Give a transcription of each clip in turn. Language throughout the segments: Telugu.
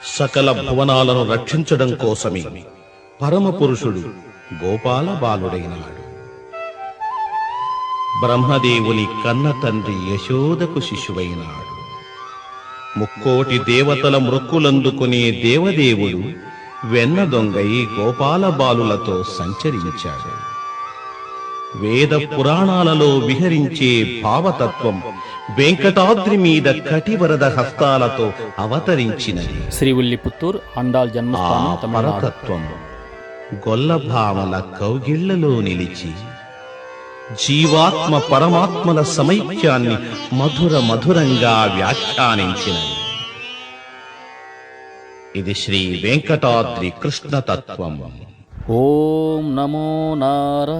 సకల భువనాలను రక్షించడం కోసమే పరమ పురుషుడు గోపాల బాలుడైనాడు బ్రహ్మదేవుని కన్న తండ్రి యశోదకు శిశువైనాడు ముక్కోటి దేవతల మృక్కులందుకునే దేవదేవుడు వెన్న దొంగై గోపాల బాలులతో సంచరించాడు. వేద పురాణాలలో విహరించే భావతత్వం వెంకటాద్రి మీద కటివరద హస్తాలతో అవతరించినది. శ్రీవిల్లిపుత్తూర్ అండాల్ జన్మస్థానం పరతత్వం గొల్లభామల కౌగిళ్ళలో నిలిచి జీవాత్మ పరమాత్మల సమైక్యాన్ని మధుర మధురంగా వ్యాఖ్యానించినది. ఇది శ్రీ వెంకటాద్రి కృష్ణ తత్వం ఓం నమో నారాయణాయ.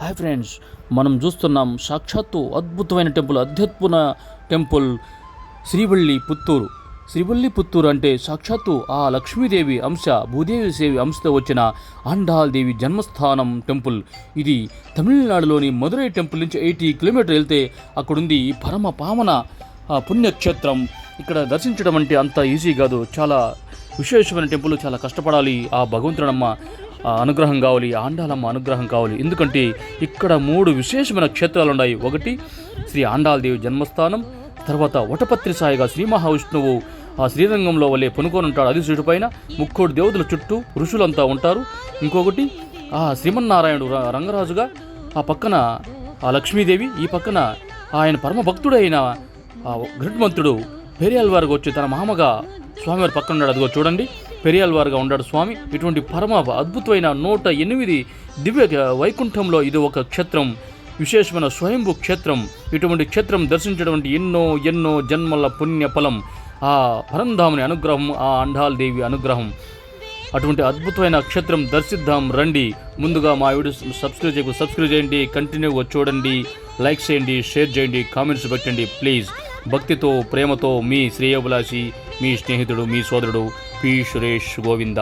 హాయ్ ఫ్రెండ్స్ మనం చూస్తున్నాం సాక్షాత్తు అద్భుతమైన టెంపుల్ అత్యద్భుత temple Srivilliputhur. Srivilliputhur అంటే సాక్షాత్తు ఆ లక్ష్మీదేవి అంశ భూదేవి సేవి అంశతో వచ్చిన అండాల్ దేవి జన్మస్థానం టెంపుల్. ఇది తమిళనాడులోని మదురై టెంపుల్ నుంచి ఎయిటీ కిలోమీటర్ వెళ్తే అక్కడుంది పరమ పావన పుణ్యక్షేత్రం. ఇక్కడ దర్శించడం అంటే అంత ఈజీ కాదు చాలా విశేషమైన టెంపుల్ చాలా కష్టపడాలి. ఆ భగవంతుడమ్మ అనుగ్రహం కావాలి ఆండాలమ్మ అనుగ్రహం కావాలి. ఎందుకంటే ఇక్కడ మూడు విశేషమైన క్షేత్రాలు ఉన్నాయి. ఒకటి శ్రీ ఆండాలదేవి జన్మస్థానం తర్వాత వటపత్రి సాయిగా శ్రీ మహావిష్ణువు ఆ శ్రీరంగంలో వల్లే పనుకొని ఉంటాడు అది శ్రీడు పైన ముక్కోటి దేవతల చుట్టూ ఋషులంతా ఉంటారు. ఇంకొకటి ఆ శ్రీమన్నారాయణుడు రంగరాజుగా ఆ పక్కన ఆ లక్ష్మీదేవి ఈ పక్కన ఆయన పరమ భక్తుడైన ఆ గృహమంతుడు వారికి వచ్చి తన మామగా స్వామివారి పక్కన ఉన్నాడు. అదిగో చూడండి. పెరియాల్వారుగా ఉన్నాడు స్వామి. ఇటువంటి పరమ అద్భుతమైన నూట ఎనిమిది దివ్య వైకుంఠంలో ఇది ఒక క్షేత్రం. విశేషమైన స్వయంభూ క్షేత్రం. ఇటువంటి క్షేత్రం దర్శించడం ఎన్నో ఎన్నో జన్మల పుణ్య ఫలం ఆ పరంధాముని అనుగ్రహం ఆ అండాల్ దేవి అనుగ్రహం. అటువంటి అద్భుతమైన క్షేత్రం దర్శిద్దాం రండి. ముందుగా మా వీడియో సబ్స్క్రైబ్ చేయకు సబ్స్క్రైబ్ చేయండి కంటిన్యూగా చూడండి. లైక్ చేయండి షేర్ చేయండి కామెంట్స్ పెట్టండి ప్లీజ్. భక్తితో ప్రేమతో మీ శ్రేయోభిలాషి మీ స్నేహితుడు మీ సోదరుడు పి సురేష్ గోవింద.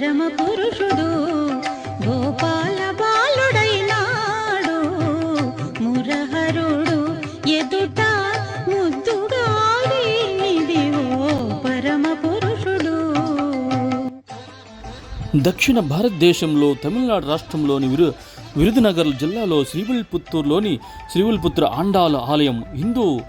పరమ పురుషుడు గోపాల బాలుడైనాడు. మురహరుడు ఎదుట ముద్దుగాడినిదివో పరమ పురుషుడు. దక్షిణ భారతదేశంలో తమిళనాడు రాష్ట్రంలోని విరు విరుదునగర్ జిల్లాలో శ్రీవిల్పుత్తూరులోని శ్రీవిల్పుత్ర ఆండాల ఆలయం హిందూ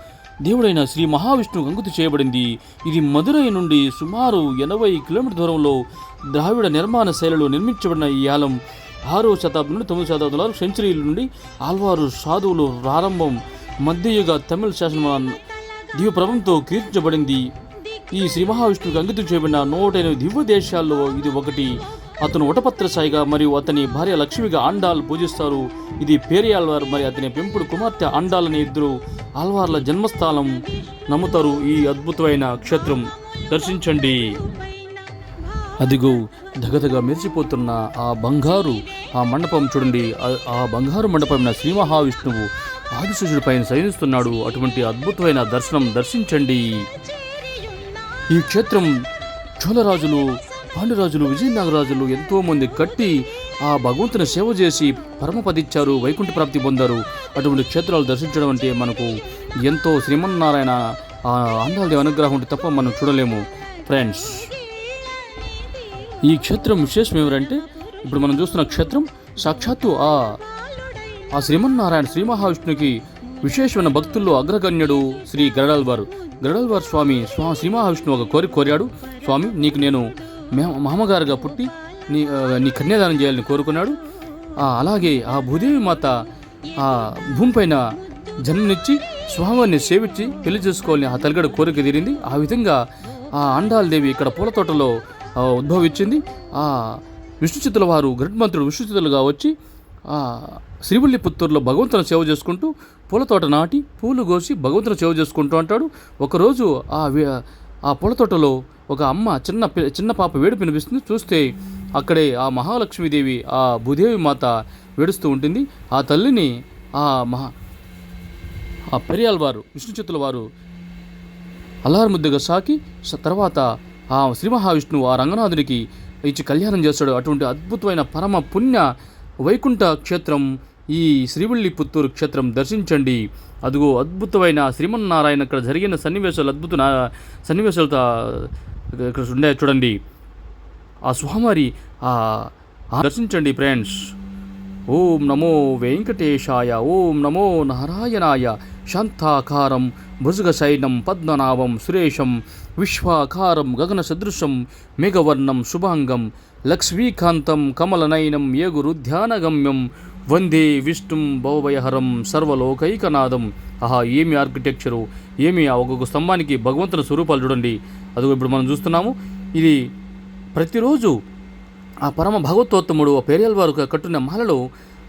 దేవుడైన శ్రీ మహావిష్ణువు అంకుతి చేయబడింది. ఇది మదురై నుండి సుమారు ఎనభై కిలోమీటర్ దూరంలో ద్రావిడ నిర్మాణ శైలిలో నిర్మించబడిన ఈ ఆలయం. ఆరో శతాబ్దం నుండి తొమ్మిది శతాబ్దాల వరకు సెంచరీల నుండి ఆల్వారు సాధువులు ప్రారంభం. మధ్యయుగ తమిళ శాసనమాన్ దివ్యప్రభంతో కీర్తించబడింది. ఈ శ్రీ మహావిష్ణువుకి అంకితం చేయబడిన నూట ఎనిమిది దివ్య దేశాల్లో ఇది ఒకటి. అతను వటపత్ర సాయిగా మరియు అతని భార్య లక్ష్మిగా ఆండాల్ పూజిస్తారు. ఇది పేరియాల్వార్ మరి అతని పెంపుడు కుమార్తె ఆండాలని ఇద్దరు ఆల్వార్ల జన్మస్థానం నమ్ముతారు. ఈ అద్భుతమైన క్షేత్రం. దర్శించండి. అదిగో దగదగా మెరిసిపోతున్న ఆ బంగారు ఆ మండపం చూడండి. ఆ- బంగారు మండపమైన శ్రీ మహావిష్ణువు ఆదిశేషుడి పైన శయనిస్తున్నాడు. అటువంటి అద్భుతమైన దర్శనం దర్శించండి. ఈ క్షేత్రం చోళరాజులు పాండురాజులు విజయనగరాజులు ఎంతో మంది కట్టి ఆ భగవంతుని సేవ చేసి పరమపదిచ్చారు వైకుంఠ ప్రాప్తి పొందారు. అటువంటి క్షేత్రాలు దర్శించడం అంటే మనకు ఎంతో శ్రీమన్నారాయణ ఆ అనుగ్రహం ఉంటే తప్ప మనం చూడలేము. ఫ్రెండ్స్ ఈ క్షేత్రం విశేషం ఏమిటంటే ఇప్పుడు మనం చూస్తున్న క్షేత్రం సాక్షాత్తు ఆ ఆ శ్రీమన్నారాయణ శ్రీ మహావిష్ణుకి విశేషమైన భక్తుల్లో అగ్రగణ్యుడు శ్రీ గరడాల్వారు గరడాల్వార్ స్వామి స్వా శ్రీ మహావిష్ణువు ఒక కోరిక కోరాడు. స్వామి నీకు నేను మే- మామగారుగా పుట్టి నీ నీ కన్యాదానం చేయాలని కోరుకున్నాడు. అలాగే ఆ భూదేవి మాత ఆ భూమిపైన జన్మనిచ్చి స్వామిని సేవించి పెళ్ళి చేసుకోవాలని ఆ తల్లిగడ కోరిక తీరింది. ఆ విధంగా ఆ అండాలదేవి ఇక్కడ పూల తోటలో ఉద్భవించింది. ఆ విష్ణుచితుల వారు గరుడ్మంతుడు విష్ణుచితులుగా వచ్చి ఆ శ్రీవల్లిపుత్తూరులో భగవంతుని సేవ చేసుకుంటూ పూల తోట నాటి పూలు కోసి భగవంతుని సేవ చేసుకుంటూ అంటాడు ఒకరోజు ఆ వి- ఆ పూల తోటలో ఒక అమ్మ చిన్న చిన్న పాప వేడుపు వినిపిస్తుంది. చూస్తే అక్కడే ఆ మహాలక్ష్మీదేవి ఆ భూదేవి మాత వేడుస్తూ ఉంటుంది. ఆ తల్లిని ఆ మహా ఆ పెరియాల్ వారు విష్ణు చిత్తుల వారు అల్లారముద్దుగా సాకి తర్వాత ఆ శ్రీ మహావిష్ణువు ఆ రంగనాథునికి ఇచ్చి కళ్యాణం చేస్తాడు. అటువంటి అద్భుతమైన పరమ పుణ్య వైకుంఠ క్షేత్రం ఈ శ్రీవల్లి పుత్తూరు క్షేత్రం దర్శించండి. అదిగో అద్భుతమైన శ్రీమన్నారాయణ ఇక్కడ జరిగిన సన్నివేశాలు అద్భుత సన్నివేశాలతో ఇక్కడ ఉండే చూడండి. ఆ స్వామివారి దర్శించండి ఫ్రెండ్స్. ఓం నమో వెంకటేశాయ ఓం నమో నారాయణాయ. శాంతాకారం భుజగశైనం పద్మనాభం సురేషం విశ్వాకారం గగన సదృశం మేఘవర్ణం శుభాంగం లక్ష్మీకాంతం కమలనయనం ఏగురుధ్యానగమ్యం వందే విష్ణుం భవభయహరం సర్వలోకైకనాథం ఆహా ఏమి ఆర్కిటెక్చరు ఏమి ఆ ఒక్కొక్క స్తంభానికి భగవంతుని స్వరూపాలు చూడండి. అదిగో ఇప్పుడు మనం చూస్తున్నాము. ఇది ప్రతిరోజు ఆ పరమ భగవతోత్తముడు ఆ పేరియల్ వారు కట్టున్న మాలలో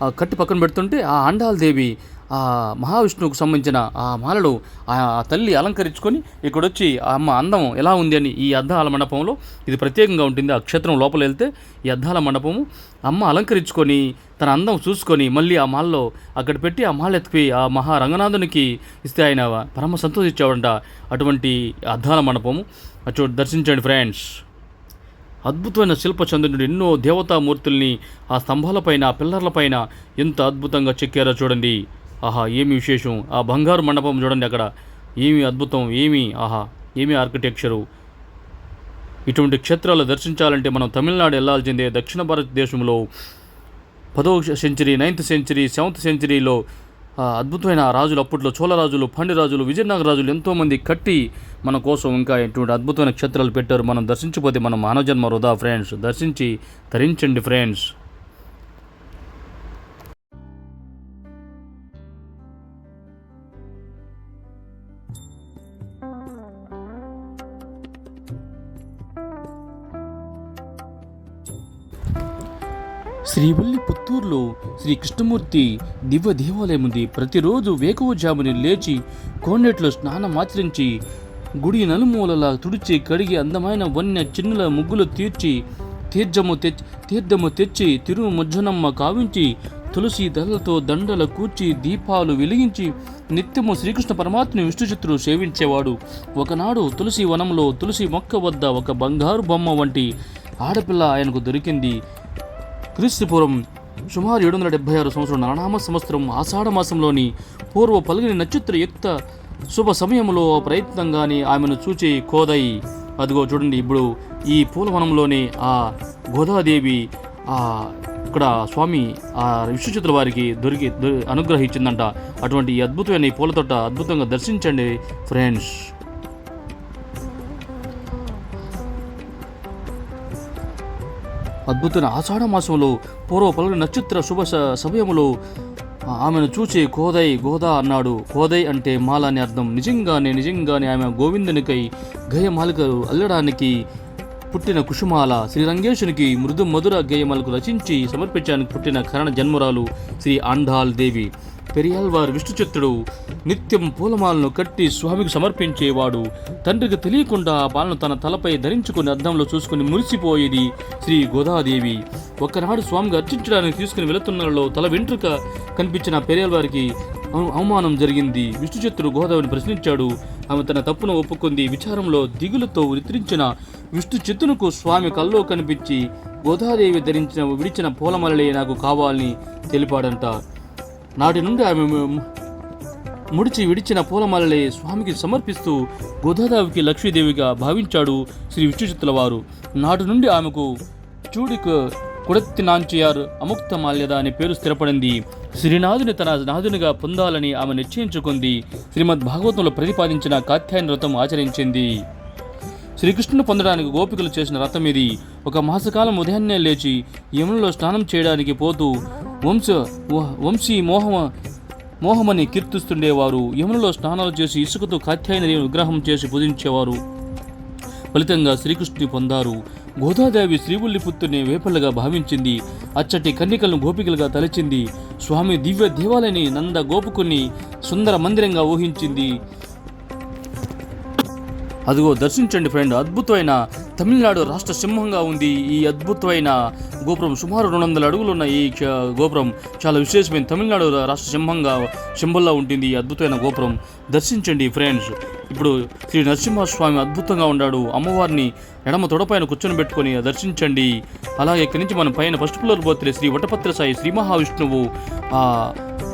ఆ కట్టి పక్కన పెడుతుంటే ఆ అండాల దేవి ఆ మహావిష్ణువుకు సంబంధించిన ఆ మాలలు ఆ తల్లి అలంకరించుకొని ఇక్కడొచ్చి ఆ అమ్మ అందం ఎలా ఉంది అని ఈ అద్దాల మండపంలో ఇది ప్రత్యేకంగా ఉంటుంది. ఆ క్షేత్రం లోపల వెళ్తే ఈ అద్దాల మండపము అమ్మ అలంకరించుకొని తన అందం చూసుకొని మళ్ళీ ఆ మాల్లో అక్కడ పెట్టి ఆ మాల ఎత్తిపోయి ఆ మహా రంగనాథునికి ఇస్తే ఆయన పరమ సంతోషించాడంట అటువంటి అద్దాల మండపము. అటు దర్శించండి ఫ్రెండ్స్. అద్భుతమైన శిల్పచంద్రుడు ఎన్నో దేవతామూర్తుల్ని ఆ స్తంభాలపైన పిల్లర్లపైన ఎంత అద్భుతంగా చెక్కారో చూడండి. ఆహా ఏమి విశేషం? ఆ బంగారు మండపం చూడండి అక్కడ. ఏమి అద్భుతం ఏమి? ఆహా ఏమి ఆర్కిటెక్చరు ఇటువంటి క్షేత్రాలు దర్శించాలంటే మనం తమిళనాడు వెళ్ళాల్సిందే. దక్షిణ భారతదేశంలో పదవ సెంచరీ నైన్త్ సెంచరీ సెవెంత్ సెంచరీలో అద్భుతమైన రాజులు అప్పట్లో చోళరాజులు పండిరాజులు విజయనగర రాజులు ఎంతోమంది కట్టి మన కోసం ఇంకా ఇటువంటి అద్భుతమైన క్షేత్రాలు పెట్టారు. మనం దర్శించకపోతే మనం మానవజన్మ వృధా ఫ్రెండ్స్ దర్శించి తరించండి ఫ్రెండ్స్ శ్రీవల్లి పుత్తూరులో శ్రీ కృష్ణమూర్తి దివ్య దేవాలయం ఉంది. ప్రతిరోజు వేకువజాముని లేచి కోనేట్లో స్నానం ఆచరించి గుడి నలుమూలలా తుడిచి కడిగి అందమైన వన్య చిన్నుల ముగ్గులు తీర్చి తీర్థము తెచ్చి తీర్థము తెచ్చి తిరుముజ్జనమ్మ కావించి తులసి దళలతో దండల కూర్చి దీపాలు వెలిగించి నిత్యము శ్రీకృష్ణ పరమాత్మని విష్ణుచిత్రుడు సేవించేవాడు. ఒకనాడు తులసి వనంలో తులసి మొక్క వద్ద ఒక బంగారు బొమ్మ వంటి ఆడపిల్ల ఆయనకు దొరికింది. క్రీస్తుపూర్వం సుమారు ఏడు వందల డెబ్బై ఆరు సంవత్సరం నరనామ సంవత్సరం ఆషాఢమాసంలోని పూర్వ పలుగిన నక్షత్ర యుక్త శుభ సమయంలో ప్రయత్నంగానే ఆమెను చూచి కోదై. అదిగో చూడండి ఇప్పుడు ఈ పూలవనంలోనే ఆ గోదాదేవి ఆ ఇక్కడ స్వామి ఆ విశ్వచిత్ర వారికి దొరికి అనుగ్రహించిందంట. అటువంటి ఈ అద్భుతమైన ఈ పూల తోట అద్భుతంగా దర్శించండి ఫ్రెండ్స్. అద్భుతమైన ఆషాఢ మాసంలో పూర్వ నక్షత్ర శుభ సమయంలో ఆమెను చూచి కోదై గోదా అన్నాడు. కోదై అంటే మాల అని అర్థం. నిజంగానే నిజంగానే ఆమె గోవిందునికై గయమాలికలు అల్లడానికి పుట్టిన కుసుమాల. శ్రీరంగేశునికి మృదు మధుర గేయమాలకు రచించి సమర్పించడానికి పుట్టిన కరణ జన్మరాలు శ్రీ ఆండాల్ దేవి. పెరియాల్వారు విష్ణుచిత్తుడు నిత్యం పూలమాలను కట్టి స్వామికి సమర్పించేవాడు. తండ్రికి తెలియకుండా ఆ పాలను తన తలపై ధరించుకుని అద్దంలో చూసుకుని మురిసిపోయేది శ్రీ గోదాదేవి. ఒకనాడు స్వామికి అర్చించడానికి తీసుకుని వెళుతున్నలో తల వెంట్రుక కనిపించిన పెరియాల్వారికి అవ- అవమానం జరిగింది. విష్ణుచిత్తుడు గోదావరిని ప్రశ్నించాడు. ఆమె తన తప్పును ఒప్పుకుంది. విచారంలో దిగులుతో నిద్రించిన విష్ణుచిత్తునకు స్వామి కల్లో కనిపించి గోదాదేవి ధరించిన విడిచిన పూలమలలే నాకు కావాలని తెలిపాడంట. నాటి నుండి ఆమె ముడిచి విడిచిన పూలమాలలే స్వామికి సమర్పిస్తూ గోదాదేవికి లక్ష్మీదేవిగా భావించాడు శ్రీ విష్ణుచిత్తుల వారు. నాటి నుండి ఆమెకు చూడికు కుడత్తి నాంచియార్ అముక్త మాల్యద అనే పేరు స్థిరపడింది. శ్రీనాథుని తన నాథునిగా పొందాలని ఆమె నిశ్చయించుకుంది. శ్రీమద్ భాగవతంలో ప్రతిపాదించిన కాత్యాయన వ్రతం ఆచరించింది. శ్రీకృష్ణుని పొందడానికి గోపికలు చేసిన రథం ఇది. ఒక మాసకాలం ఉదయాన్నే లేచి యమునలో స్నానం చేయడానికి పోతూ వంశ వంశీ మోహమ మోహమని కీర్తిస్తుండేవారు. యమునలో స్నానాలు చేసి ఇసుకతో కాత్యాయని విగ్రహం చేసి పూజించేవారు. ఫలితంగా శ్రీకృష్ణుని పొందారు. గోదాదేవి శ్రీవుల్లి పుత్రుని భావించింది. అచ్చటి కన్నికలను గోపికలుగా తలచింది. స్వామి దివ్య దేవాలయాన్ని నంద గోపుకుని సుందర మందిరంగా ఊహించింది. అదిగో దర్శించండి ఫ్రెండ్ అద్భుతమైన తమిళనాడు రాష్ట్ర సింహంగా ఉంది ఈ అద్భుతమైన గోపురం. సుమారు రెండు వందల అడుగులు ఉన్న ఈ గోపురం చాలా విశేషమైన తమిళనాడు రాష్ట్ర సింహంగా సింబల్లా ఉంటుంది ఈ అద్భుతమైన గోపురం. దర్శించండి ఫ్రెండ్స్. ఇప్పుడు శ్రీ నరసింహస్వామి అద్భుతంగా ఉన్నాడు. అమ్మవారిని ఎడమ తొడపైన కూర్చొని పెట్టుకొని దర్శించండి. అలాగే ఇక్కడి నుంచి మనం పైన ఫస్ట్ ఫ్లోర్ పోతే శ్రీ వటపత్ర సాయి శ్రీ మహావిష్ణువు ఆ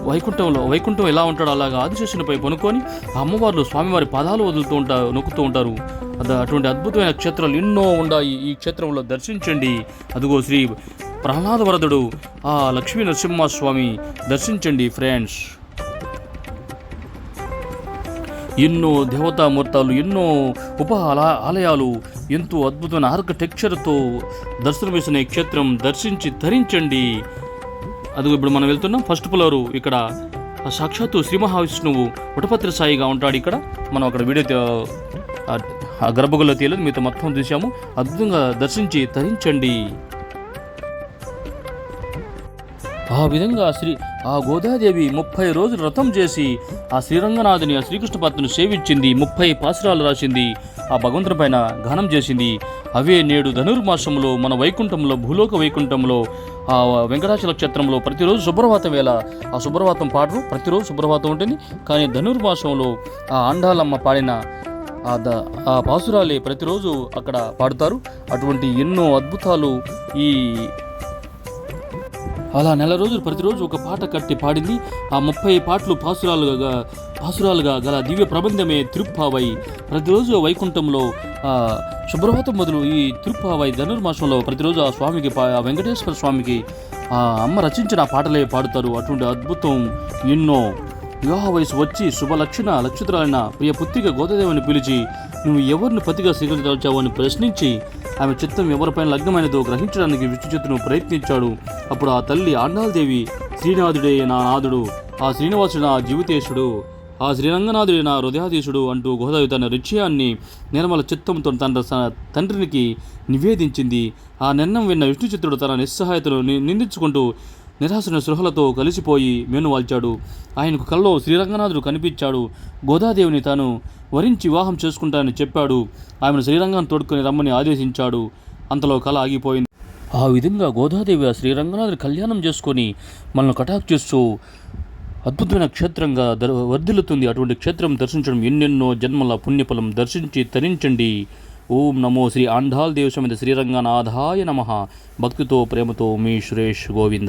వైకుంఠంలో వైకుంఠం ఎలా ఉంటాడో అలాగా ఆదిశేషునిపై పనుకొని ఆ అమ్మవార్లు స్వామివారి పాదాలు వదులుతూ ఉంటారు నొక్కుతూ ఉంటారు. అటువంటి అద్భుతమైన క్షేత్రాలు ఎన్నో ఉన్నాయి. ఈ క్షేత్రంలో దర్శించండి. అదిగో శ్రీ ప్రహ్లాద వరదుడు ఆ లక్ష్మీ నరసింహస్వామి. దర్శించండి ఫ్రెండ్స్. ఎన్నో దేవతామూర్తాలు ఎన్నో ఉప ఆల- ఆలయాలు ఎంతో అద్భుతమైన ఆర్కిటెక్చర్తో దర్శనమిస్తున్న ఈ క్షేత్రం దర్శించి ధరించండి. అదిగో ఇప్పుడు మనం వెళ్తున్నాం. ఫస్ట్ ఫ్లోరు ఇక్కడ సాక్షాత్తు శ్రీ మహావిష్ణువు వటపత్రి సాయిగా ఉంటాడు ఇక్కడ. మనం అక్కడ వీడియో ఆ- గర్భగుల్లో తీయలేదు మీతో మొత్తం చూసాము అద్భుతంగా దర్శించి తరించండి. ఆ విధంగా శ్రీ ఆ గోదాదేవి ముప్పై రోజులు వ్రతం చేసి ఆ శ్రీరంగనాథుని ఆ శ్రీకృష్ణ పాత్రను సేవించింది ముప్పై పాసురాలు రాసింది. ఆ భగవంతుని పైన గానం చేసింది. అవే నేడు ధనుర్మాసంలో మన వైకుంఠంలో భూలోక వైకుంఠంలో ఆ వెంకటాచల క్షేత్రంలో ప్రతిరోజు శుభ్రవాతం వేళ. ఆ శుభ్రవాతం పాడరు ప్రతిరోజు శుభ్రవాతం ఉంటుంది. కానీ ధనుర్మాసంలో ఆ ఆండాలమ్మ పాడిన ఆ ద ఆ పాసురాలే ప్రతిరోజు అక్కడ పాడుతారు. అటువంటి ఎన్నో అద్భుతాలు ఈ అలా నెల రోజులు ప్రతిరోజు ఒక పాట కట్టి పాడింది. ఆ ముప్పై పాటలు పాసురాలుగా పాసురాలుగా గల దివ్య ప్రబంధమే తిరుప్పావై. ప్రతిరోజు వైకుంఠంలో శుభ్రవాతం శుభ్రవతం మొదలు ఈ తిరుప్పావై ధనుర్మాసంలో ప్రతిరోజు ఆ స్వామికి పా- ఆ వెంకటేశ్వర స్వామికి ఆ అమ్మ రచించిన ఆ పాటలే పాడుతారు. అటువంటి అద్భుతం ఎన్నో. వివాహ వయసు వచ్చి శుభలక్షణ లక్షితురాలైన ప్రియ పుత్రిక గోదాదేవిని పిలిచి నువ్వు ఎవరిని పతిగా స్వీకరించవచ్చావు అని ప్రశ్నించి ఆమె చిత్తం ఎవరిపైన లగ్నమైనదో గ్రహించడానికి విష్ణుచిత్తును ప్రయత్నించాడు. అప్పుడు ఆ తల్లి ఆండాలదేవి శ్రీనాథుడే నా నాథుడు ఆ శ్రీనివాసుడు నా జీవితేశుడు ఆ శ్రీరంగనాథుడే నా హృదయాధీశుడు అంటూ గోదావరి తన రిక్షయాన్ని నిర్మల చిత్తంతో తన తండ్రికి నివేదించింది. ఆ నిర్ణయం విన్న విష్ణుచిత్రుడు తన నిస్సహాయతను నిందించుకుంటూ నిరాశన సృహలతో కలిసిపోయి మేనువాల్చాడు ఆయనకు కల్లో శ్రీరంగనాథుడు కనిపించాడు. గోదాదేవిని తాను వరించి వివాహం చేసుకుంటానని చెప్పాడు. ఆమెను శ్రీరంగాన్ని తోడుకొని రమ్మని ఆదేశించాడు. అంతలో కళ ఆగిపోయింది. ఆ విధంగా గోదాదేవి ఆ శ్రీరంగనాథుని కళ్యాణం చేసుకొని మనల్ని కటాక్షిస్తూ అద్భుతమైన క్షేత్రంగా దర్ వర్ధిల్లుతుంది. అటువంటి క్షేత్రం దర్శించడం ఎన్నెన్నో జన్మల పుణ్యఫలం దర్శించి తరించండి. ఓం నమో శ్రీ ఆండాల్ దేవ శ్రీరంగనాథాయ నమ. భక్తితో ప్రేమతో మీ సురేష్ గోవింద.